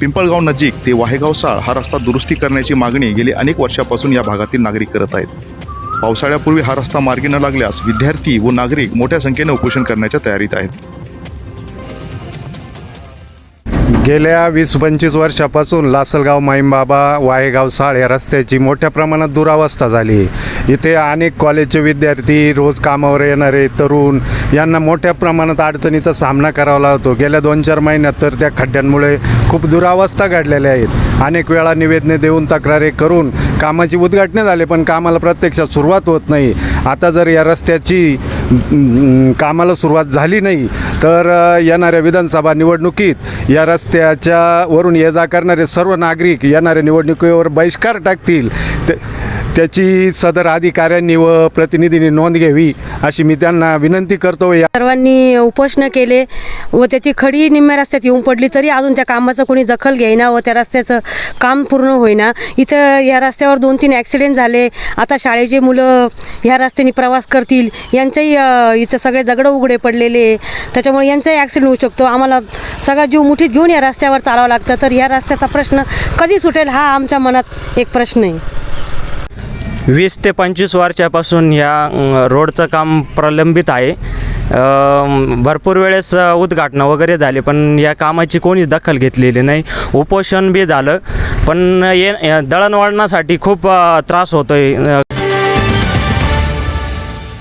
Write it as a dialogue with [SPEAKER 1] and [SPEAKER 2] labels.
[SPEAKER 1] पिंपळगाव नजीक ते वाहेगाव साळ हा रस्ता दुरुस्ती करण्याची मागणी गेली अनेक वर्षापासून या भागातील नागरिक करत आहेत. पावसाळ्यापूर्वी हा रस्ता मार्गी न लागल्यास विद्यार्थी व नागरिक मोठ्या संख्येने उपोषण करण्याच्या तयारीत आहेत.
[SPEAKER 2] गेल्या वीस पंचवीस वर्षापासून लासलगाव माईमबाबा वाहेगाव साळ या रस्त्याची मोठ्या प्रमाणात दुरावस्था झाली. इथे अनेक कॉलेजचे विद्यार्थी रोज कामावर येणारे तरुण यांना मोठ्या प्रमाणात अडचणीचा सामना करावा लागतो. गेल्या दोन चार महिन्यात तर त्या खड्ड्यांमुळे खूप दुरावस्था घडलेल्या आहेत. अनेक वेळा निवेदने देऊन तक्रारी करून कामाची उद्घाटने झाले पण कामाला प्रत्यक्षात सुरुवात होत नाही. आता जर या रस्त्याची कामाला सुरुवात झाली नाही तर येणाऱ्या विधानसभा निवडणुकीत या रस्त्याच्या वरून ये जा करणारे सर्व नागरिक येणाऱ्या निवडणुकीवर बहिष्कार टाकतील. ते- त्याची सदर अधिकाऱ्यांनी व प्रतिनिधींनी नोंद घ्यावी अशी मी त्यांना विनंती करतो. या
[SPEAKER 3] सर्वांनी उपोषण केले व त्याची खडी निम्म्या रस्त्यात येऊन पडली तरी अजून त्या कामाचं कोणी दखल घेईना व त्या रस्त्याचं काम पूर्ण होईना. इथं या रस्त्यावर दोन तीन ॲक्सिडेंट झाले. आता शाळेचे मुलं ह्या रस्त्याने प्रवास करतील. यांचंही इथं सगळे दगडं उघडे पडलेले. त्याच्यामुळे यांचाही ॲक्सिडेंट होऊ शकतो. आम्हाला सगळा जीव मुठीत घेऊन या रस्त्यावर चालावं लागतं. तर या रस्त्याचा प्रश्न कधी सुटेल हा आमच्या मनात एक प्रश्न आहे.
[SPEAKER 4] वीस ते पंचवीस वर्षापासून या रोडचं काम प्रलंबित आहे. भरपूर वेळेस उद्घाटनं वगैरे झाले पण या कामाची कोणीच दखल घेतलेली नाही. उपोषण बी झालं पण ये दळणवळणासाठी खूप त्रास होतो आहे